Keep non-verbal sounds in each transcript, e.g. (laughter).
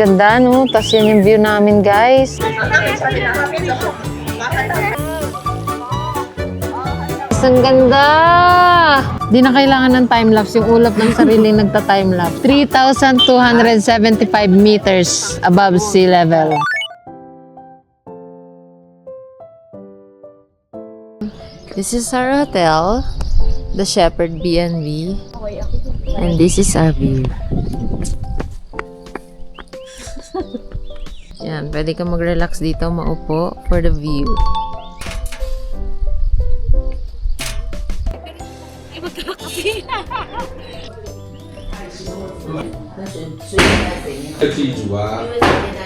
ganda, no? Tapos yan yung view namin, guys. Ang ganda! Di na kailangan ng time-lapse. Yung ulap ng sariling (laughs) nagta-time-lapse. 3,275 meters above sea level. This is our hotel, the Shepherd B&B. And this is our view. Yan, pwede ka mag-relax dito, maupo for the view.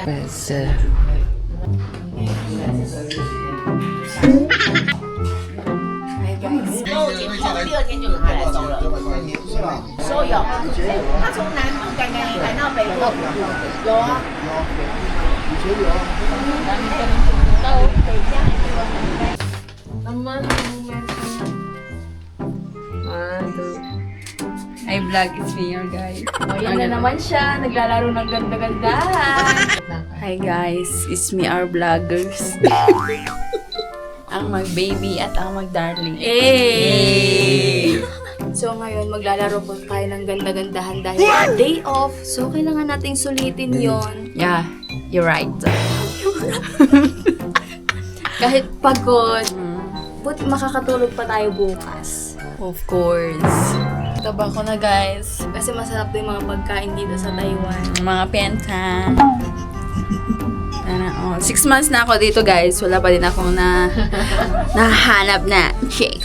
Yes. uh, 第二天就开来收了，收有。他从南部赶赶赶到北部，有啊。 Naman. Hi vlog, it's me your guys. O, yan na naman siya. Naglalaro ng ganda-gandahan. Hi guys, it's me our vloggers. ang mag-baby at ang mag-darling. Hey! So ngayon, maglalaro po tayo ng ganda-gandahan dahil day off. So kailangan nating sulitin yon Yeah, you're right. (laughs) Kahit pagod, buti makakatulog pa tayo bukas. Of course. Taba ko na guys. Kasi masarap din mga pagkain dito sa Taiwan. Mga penta. Ano, oh, six months na ako dito guys. Wala pa din akong na (laughs) nahanap na shake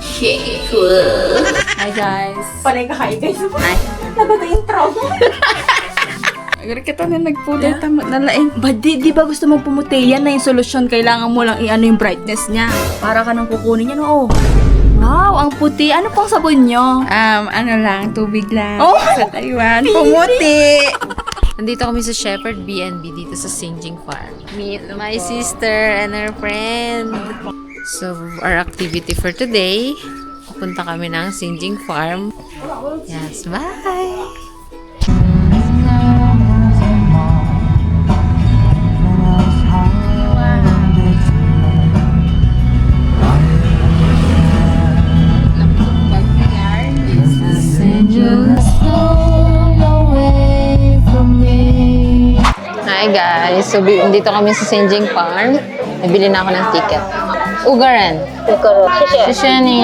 Shake Hi guys. Panay ka kayo guys. Hi. Nabato yung trauma. (laughs) Agad kita na nagpudar tama nalain. Ba, di, di ba gusto mong pumuti? Yan na yung solusyon. Kailangan mo lang i-ano yung brightness niya. Para ka nang kukunin yan, oo. Wow, ang puti. Ano pang sabon nyo? Um, ano lang, tubig lang. Oh! Sa Taiwan. Pumuti! Nandito kami sa Shepherd B&B dito sa Singjing Farm. Meet my sister and her friend. So, our activity for today, pupunta kami ng Singjing Farm. Yes, bye! So, dito kami sa Sinjing Farm. Nabili na ako ng ticket. Ugaran. Shishani.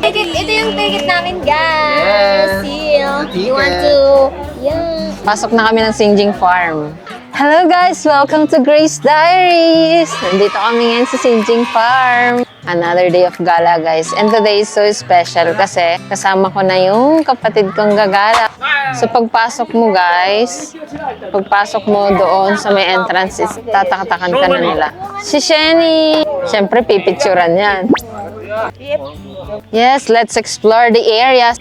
Ticket, ito yung ticket namin, guys. Yeah. You want to... Yeah. Pasok na kami ng Sinjing Farm. Hello guys! Welcome to Grace Diaries! Nandito kami ngayon sa Sinjing Farm. Another day of gala guys. And today is so special kasi kasama ko na yung kapatid kong gagala. So pagpasok mo guys, pagpasok mo doon sa may entrance, is tataktakan ka na nila. Si Shenny! Siyempre pipicturan yan. Yes, let's explore the area.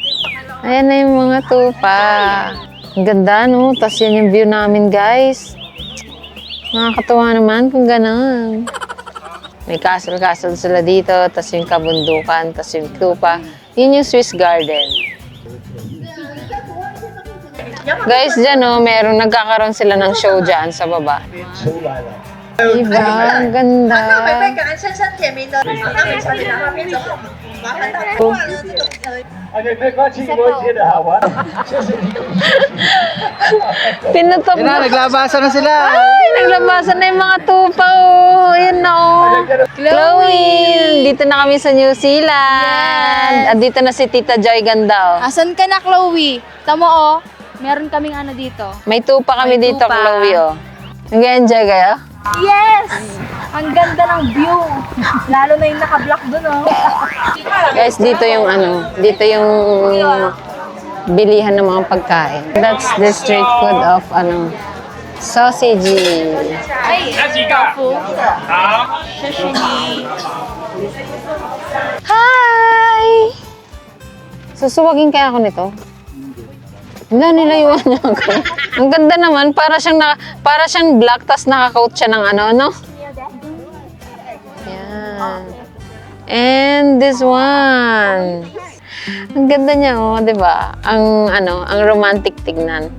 Ayan na yung mga tupa. Ang ganda, no? Tapos yan yung view namin, guys. Nakakatuwa naman kung gano'n. May castle-castle sila dito, tapos yung kabundukan, tapos yung tupa. Yun yung Swiss Garden. Guys, dyan, no, meron, nagkakaroon sila ng show dyan sa baba. Diba? Ang ganda. Pinutok Yan na, naglabasa na sila. Ay, naglabasan na yung mga tupa, oh. Ayan na, oh. Chloe, dito na kami sa New Zealand. At dito na si Tita Joy Ganda. Oh. Asan ka na, Chloe? Tama, oh. Meron kaming ano dito. May tupa kami May dito, tupa. Chloe, oh. Nag-enjoy kayo? Yes! Ang ganda ng view. Lalo na yung naka-block dun, oh. Guys, dito yung ano, dito yung bilihan ng mga pagkain. That's the street food of ano, sausage. Ay, tofu. Sashimi. Hi! Susuwagin kaya ako nito? Wala, nilayuan niya ako. Ang ganda naman, para siyang, na, para siyang black, tas naka-coat siya ng ano, no? And this one. Ang ganda niya, oh, di ba? Ang, ano, ang romantic tignan.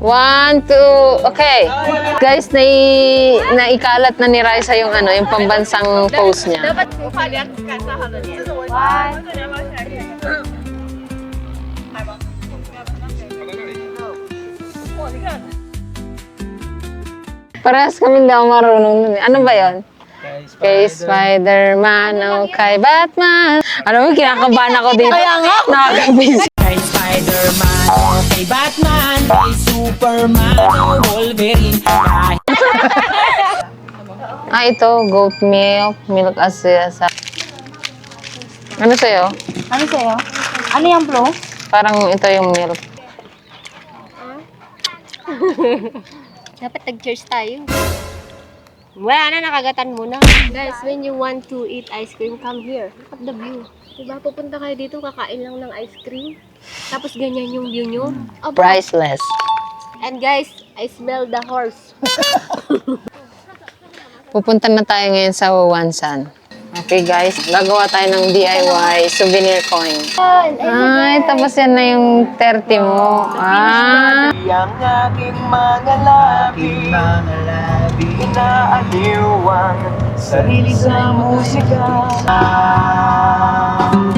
One, two, okay. Guys, nai, naikalat na ni Raisa yung ano, yung pambansang pose niya. Parehas kami hindi ako marunong nun. eh. Ano ba yon? Kay Spider-Man o kay Batman. Alam mo, kinakabahan ako dito. Kaya nga. Nakakabis. Kay Spider-Man, kay Batman, kay Superman, o Wolverine. (laughs) Ah, ito, goat milk, milk asesa. Ano sa'yo? Ano sa'yo? Ano yung flow? Parang ito yung milk. (laughs) Dapat nag-cheers tayo. Wala na, nakagatan mo na. Guys, when you want to eat ice cream, come here. Look at the view. Diba, pupunta kayo dito, kakain lang ng ice cream. Tapos ganyan yung view nyo. Aba. Priceless. And guys, I smell the horse. (laughs) Pupunta na tayo ngayon sa Wawansan. Okay guys, gagawa tayo ng DIY souvenir coin. Ay, tapos yan na yung 30 mo. Ah, Yang aking mga labi, mga labi, inaaliwan, sarili sa musika. guys,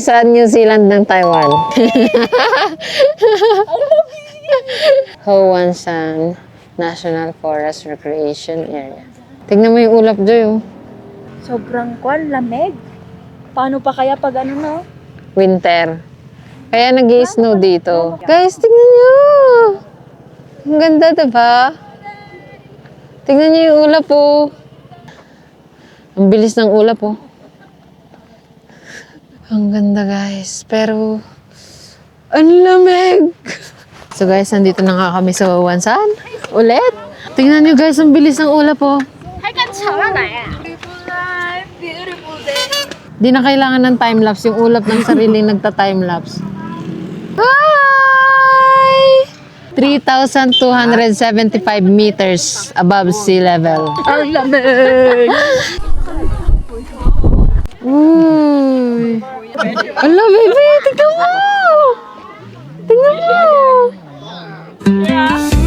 Nandito kami sa New Zealand ng Taiwan. (laughs) Howansan National Forest Recreation Area. Tignan mo yung ulap, Joy. Oh. Sobrang kwan, lamig. Paano pa kaya pag ano na? Winter. Kaya nag snow dito. Guys, tignan nyo! Ang ganda, diba? Tignan nyo yung ulap, oh. Ang bilis ng ulap, oh. Ang ganda, guys. Pero, ang lamig! So, guys, nandito na nga kami sa Wawansan. Ulit. Tingnan nyo, guys, ang bilis ng ulap, oh. Di na kailangan ng time-lapse. Yung ulap ng sariling (laughs) nagta-time-lapse. Hi! 3,275 meters above sea level. Ang lamig! (laughs) Uy! Ala, baby! Tignan mo! Tignan mo! Yeah.